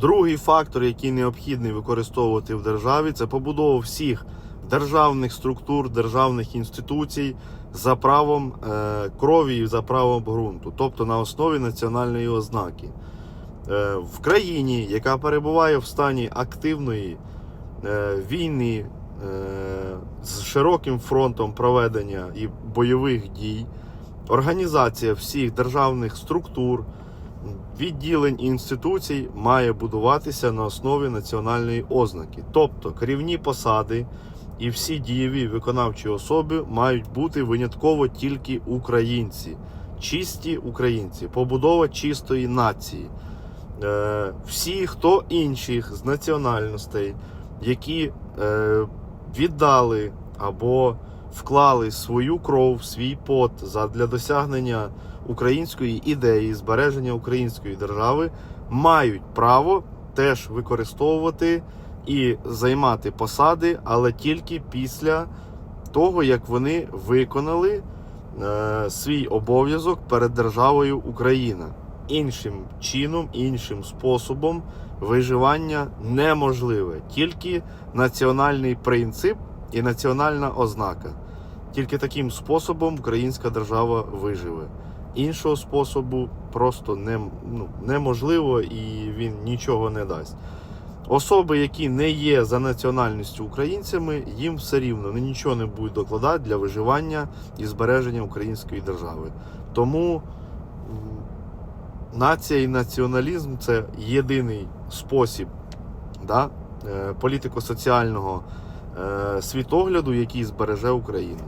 Другий фактор, який необхідний використовувати в державі, це побудова всіх державних структур, державних інституцій за правом е, крові і за правом ґрунту, тобто на основі національної ознаки. Е, в країні, яка перебуває в стані активної е, війни з широким фронтом проведення і бойових дій, організація всіх державних структур, відділень інституцій має будуватися на основі національної ознаки. Тобто керівні посади і всі дієві виконавчі особи мають бути винятково тільки українці, чисті українці, побудова чистої нації. Е, всі, хто інших з національностей, які е, віддали або вклали свою кров, свій пот задля досягнення української ідеї, збереження української держави, мають право теж використовувати і займати посади, але тільки після того, як вони виконали е, свій обов'язок перед державою Україна. Іншим чином, іншим способом виживання неможливе. Тільки національний принцип і національна ознака. Тільки таким способом українська держава виживе. Іншого способу просто не, ну, неможливо і він нічого не дасть. Особи, які не є за національністю українцями, їм все рівно нічого не будуть докладати для виживання і збереження української держави. Тому нація і націоналізм це єдиний спосіб да, е, політико-соціального світогляду, який збереже Україну.